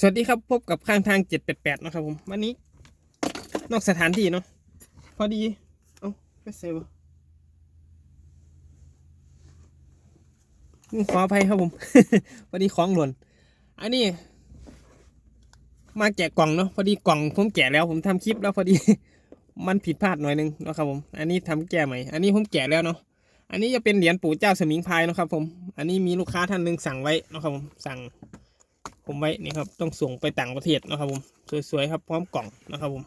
สวัสดีครับพบกับข้างทางเจ็ดแปดแปดนะครับผมวันนี้ นอกสถานที่เนาะพอดี เอ้าไม่เซฟขออภัยครับผมพอดีของหล่นอันนี้ มาแกะกล่องเนาะพอดีกล่องผมแกะแล้ว ผมทำคลิปแล้วพอดี มันผิดพลาดหน่อยนึงนะครับผม อันนี้ทำแก้ใหม่ อันนี้ผมแกะแล้วเนาะอันนี้จะเป็นเหรียญปู่เจ้าสมิงพายนะครับผม อันนี้มีลูกค้าท่านหนึ่งสั่งไว้นะครับผมสั่ง ผมไว้นี่ครับต้องส่งไปต่างประเทศนะครับผมสวยๆครับพร้อมกล่องนะครับผม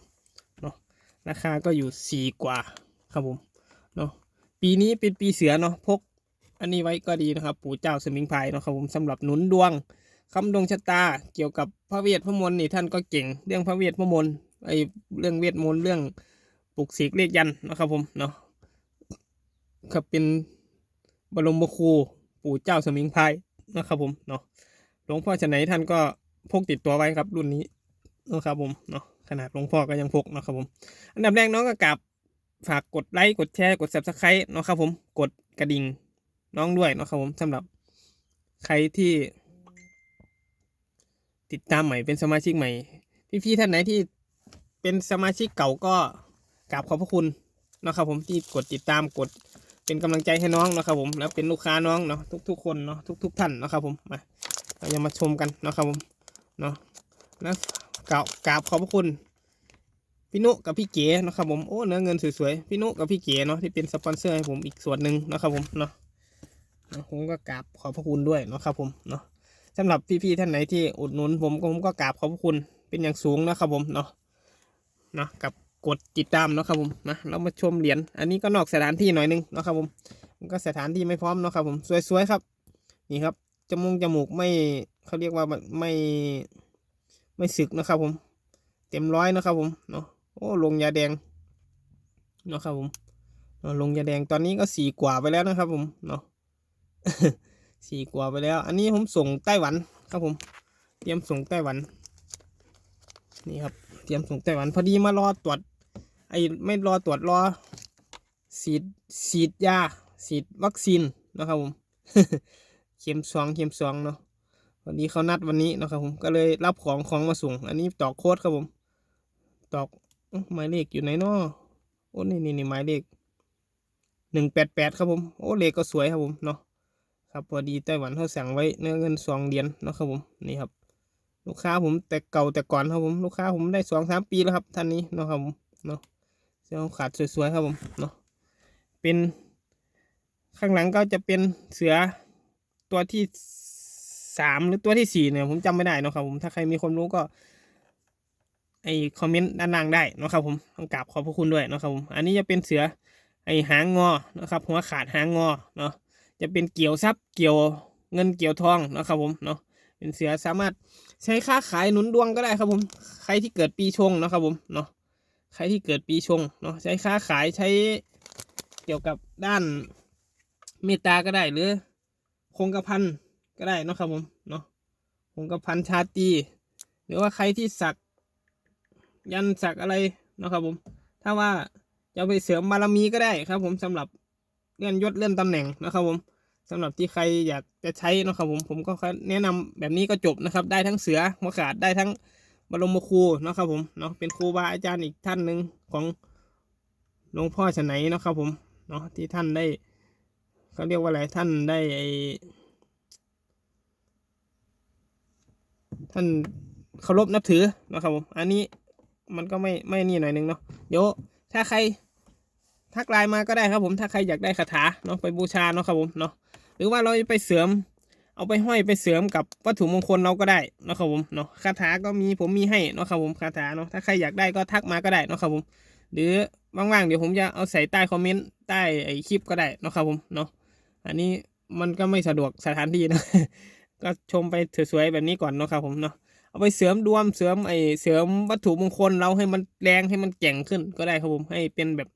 เนาะราคาก็อยู่สี่กว่าครับผมเนาะปีนี้เป็นปีเสือเนาะพกอันนี้ไว้ก็ดีนะครับ ปู่เจ้าสมิงพายนะครับผมสำหรับหนุนดวงคำดวงชะตาเกี่ยวกับพระเวทพระมนต์นี่ท่านก็เก่งเรื่องพระเวทพระมนต์ไอเรื่องเวทมนต์เรื่องปลุกเสกเลขยันนะครับผมเนาะครับเป็นบรมครูปู่เจ้าสมิงพายนะครับผมเนาะ ลวงพ่อชนไหนท่านก็พกติดตัวไว้ครับรุ่นนี้นะครับผมเนาะขนาดหลวงพ่อก็ยังพกนะครับผม อันดับแรกน้องก็กราบฝากกดไลค์กดแชร์กด subscribe เนาะครับผมกดกระดิ่งน้องด้วยเนาะครับผมสำหรับใครที่ติดตามใหม่เป็นสมาชิกใหม่ พี่ๆท่านไหนที่เป็นสมาชิกเก่าก็กราบขอบพระคุณเนาะครับผมที่กดติดตามกดเป็นกำลังใจให้น้องเนาะครับผมแล้วเป็นลูกค้าน้องเนาะทุกๆคนเนาะทุก ๆ ท่านเนาะครับผมมา เราจะมาชมกันนะครับผมเนาะแล้วกราบกราบขอบพระคุณพี่นุกับพี่เก๋นะครับผมโอ้เนื้อเงินสวยๆพี่นุกับพี่เก๋เนาะที่เป็นสปอนเซอร์ให้ผมอีกส่วนหนึ่งนะครับผมเนาะผมก็กราบขอบพระคุณด้วยนะครับผมเนาะสำหรับพี่ๆท่านไหนที่อุดหนุนผมก็ผมก็กราบขอบพระคุณเป็นอย่างสูงนะครับผมเนาะเนะกับกดติดตามนะครับผมนะเรามาชมเหรียญอันนี้ก็นอกสถานที่หน่อยนึงนะครับผมก็สถานที่ไม่พร้อมนะครับผมสวยๆครับ นี่ครับ จมูกจมูกไม่เขาเรียกว่าไม่ไม่สึกนะครับผม เต็มร้อยนะครับผมเนาะโอ้ลงยาแดงเนาะครับผมเนาะลงยาแดงตอนนี้ก็สี่กว่าไปแล้วนะครับผมเนาะสี่กว่าไปแล้ว อันนี้ผมส่งไต้หวันครับผม เตรียมส่งไต้หวัน นี่ครับ เตรียมส่งไต้หวัน พอดีมารอตรวจไอ้ไม่รอตรวจรอฉีดฉีดยาฉีดวัคซีนนะครับผม เข็มสองเข็มสองเนาะวันนี้เขานัดวันนี้นะครับผมก็เลยรับของของมาส่ง อันนี้ตอกโค้ดครับผม ตอกหมายเลขอยู่ไหนเนาะโอ้นี่นี่นี่หมายเลขหนึ่งแปดแปดครับผมโอ้เลขก็สวยครับผมเนาะครับพอดีไต้หวันเขาสั่งไว้เนื้อเงินสองเหรียญนะครับผมนี่ครับ ลูกค้าผมแต่เก่าแต่ก่อนครับผมลูกค้าผมได้สองสามปีแล้วครับท่านนี้นะครับผมเนาะเสื้อขาดสวยๆครับผมเนาะเป็นข้างหลังก็จะเป็นเสือ ตัวที่สามหรือตัวที่สี่เนี่ยผมจำไม่ได้นะครับผมถ้าใครมีความรู้ก็ ไอคอมเมนต์ด้านล่างได้นะครับผมต้องกราบขอบพระคุณด้วยนะครับผมอันนี้จะเป็นเสือไอหางงอนะครับหัวขาดหางงอเนาะจะเป็นเกี่ยวทรัพย์เกี่ยวเงินเกี่ยวทองนะครับผมเนาะเป็นเสือสามารถใช้ค้าขายหนุนดวงก็ได้ครับผม ใครที่เกิดปีชงนะครับผมเนาะใครที่เกิดปีชงเนาะใช้ค้าขายใช้เกี่ยวกับด้านเมตตาก็ได้หรือ คงกระพันก็ได้นะครับผมเนาะคงกระพันชาตีหรือว่าใครที่สักยันสักอะไรนะครับผม ถ้าว่าจะไปเสริมบารมีก็ได้ครับ ผมสำหรับเลื่อนยศเลื่อนตำแหน่งนะครับ ผมสำหรับที่ใครอยากจะใช้นะครับผมผมก็แนะนำแบบนี้ก็จบนะครับ ได้ทั้งเสือหัวขาดได้ทั้งบรมครูนะครับผมเนาะเป็นครูบาอาจารย์อีกท่านหนึ่งของหลวงพ่อชนไหนนะครับผมเนาะที่ท่านได้ เขาเรียกว่าอะไรท่านได้ไอท่านเคารพนับถือนะครับผมอันนี้มันก็ไม่ไม่นี่หน่อยนึงเนาะเดี๋ยวถ้าใครทักไลน์มาก็ได้ครับผมถ้าใครอยากได้คาถาเนาะไปบูชาเนาะครับผมเนาะหรือว่าเราไปเสริม เอาไปห้อยไปเสริมกับวัตถุมงคลเราก็ได้นะครับผมเนาะคาถาก็มีผมมีให้เนาะครับผมคาถาเนาะถ้าใครอยากได้ก็ทักมาก็ได้นะครับผม หรือว่างๆเดี๋ยวผมจะเอาใส่ใต้คอมเมนต์ใต้ไอคลิปก็ได้นะครับผมเนาะ อันนี้มันก็ไม่สะดวกสถานที่นะ ก็ชมไปสวยๆแบบนี้ก่อนเนาะครับผมเนาะเอาไปเสริมดวงเสริมไอเสริมวัตถุมงคลเราให้มันแรงให้มันแก่งขึ้นก็ได้ครับผมให้เป็นแบบ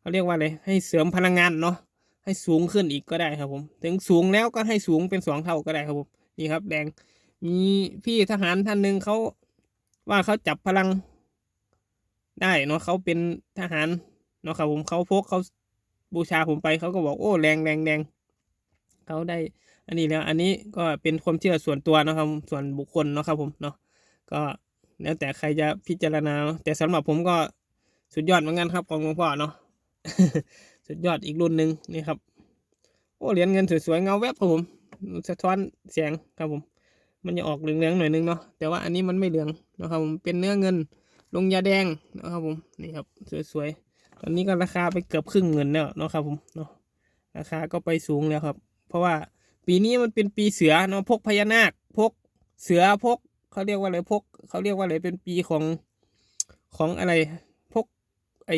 เขาเรียกว่าอะไรให้เสริมพลังงานเนาะให้สูงขึ้นอีกก็ได้ครับผม ถึงสูงแล้วก็ให้สูงเป็นสองเท่าก็ได้ครับผมนี่ครับแดงมีพี่ทหารท่านหนึ่งเขาว่าเขาจับพลังได้เนาะเขาเป็นทหารเนาะครับผมเขาพกเขาบูชาผมไปเขาก็บอกโอ้แรงแรงแรง เขาได้ อันนี้แล้วอันนี้ก็เป็นความเชื่อส่วนตัวเนาะครับ ส่วนบุคคลเนาะครับผมเนาะก็แล้วแต่ใครจะพิจารณา แต่สำหรับผมก็สุดยอดเหมือนกันครับของหลวงพ่อเนาะสุดยอดอีกรุ่นหนึ่งนี่ครับ โอ้เหรียญเงินสวยๆเงาแวบครับผมสะท้อนแสงครับผม มันจะออกเหลืองๆหน่อยนึงเนาะแต่ว่าอันนี้มันไม่เหลืองนะครับผมเป็นเนื้อเงินลงยาแดงนะครับผมนี่ครับสวยๆตอนนี้ก็ราคาไปเกือบครึ่งเงินแล้วเนาะครับผมเนาะราคาก็ไปสูงแล้วครับ เพราะว่าปีนี้มันเป็นปีเสือเนาะพกพญานาคพกเสือพกเขาเรียกว่าอะไรพกเขาเรียกว่าอะไรเป็นปีของของอะไรพกไอ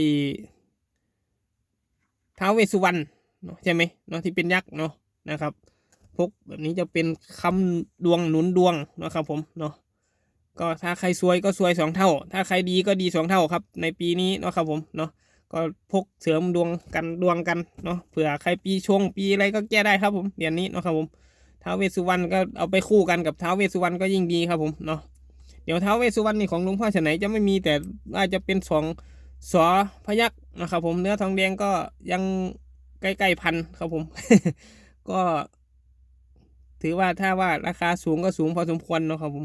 ท้าวเวสุวรรณเนาะใช่ไหมเนาะที่เป็นยักษ์เนาะนะครับพกแบบนี้จะเป็นคำดวงหนุนดวงนะครับผมเนาะก็ถ้าใครซวยก็ซวยสองเท่า ถ้าใครดีก็ดีสองเท่าครับ ในปีนี้เนาะครับผมเนาะ ก็พกเสริมดวงกันดวงกันเนาะเผื่อใครปีชงปีอะไรก็แก้ได้ครับผมเดือนนี้เนาะครับผมท้าวเวสุวรรณก็เอาไปคู่กันกับท้าวเวสุวรรณก็ยิ่งดีครับผมเนาะเดี๋ยวท้าวเวสุวรรณนี่ของหลวงพ่อฉไหนจะไม่มีแต่ว่าจะเป็นสองสอพยักนะครับผมเนื้อทองแดงก็ยังใกล้ๆพันครับผม ก็ ถือว่าถ้าว่าราคาสูงก็สูงพอสมควรเนาะครับผม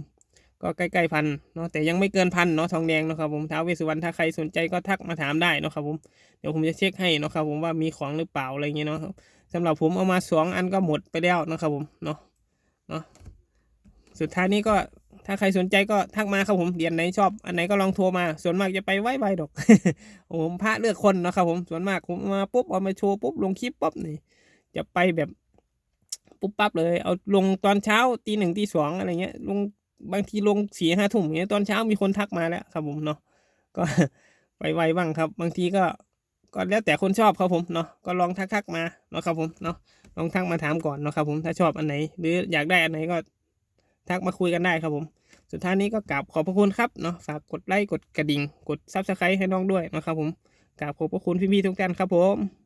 ก็ใกล้ๆพันเนาะแต่ยังไม่เกินพันเนาะทองแดงเนาะครับผมท้าวเวสสุวรรณถ้าใครสนใจก็ทักมาถามได้เนาะครับผมเดี๋ยวผมจะเช็คให้เนาะครับผมว่ามีของหรือเปล่าอะไรเงี้ยเนาะสำหรับผมเอามาสองอันก็หมดไปแล้วนะครับผมเนาะเนาะสุดท้ายนี้ก็ถ้าใครสนใจก็ทักมาครับผมเดียนไหนชอบอันไหนก็ลองโทรมา ส่วนมากจะไปไว้ไวดอกผมพระเลือกคนนะครับผมส่วนมากผมมาปุ๊บเอามาโชว์ปุ๊บลงคลิปปุ๊บนี่จะไปแบบปุ๊บปั๊บเลย เอาลงตอนเช้าตีหนึ่งตีสองอะไรเงี้ยลง บางทีลงสี่ห้าทุ่มเงี้ยตอนเช้ามีคนทักมาแล้วครับผมเนาะก็ไปไวบ้างครับ บางทีก็ก็แล้วแต่คนชอบครับผมเนาะก็ลองทักทักมาเนาะครับผมเนาะลองทักมาถามก่อนเนาะครับผมถ้าชอบอันไหน หรืออยากได้อันไหนก็ทักมาคุยกันได้ครับผม สุดท้ายนี้ก็กราบขอบพระคุณครับเนาะฝากกดไลค์กดกระดิ่ง กดซับสไครต์ให้น้องด้วยนะครับผมกราบขอบพระคุณพี่ๆทุกท่านครับผม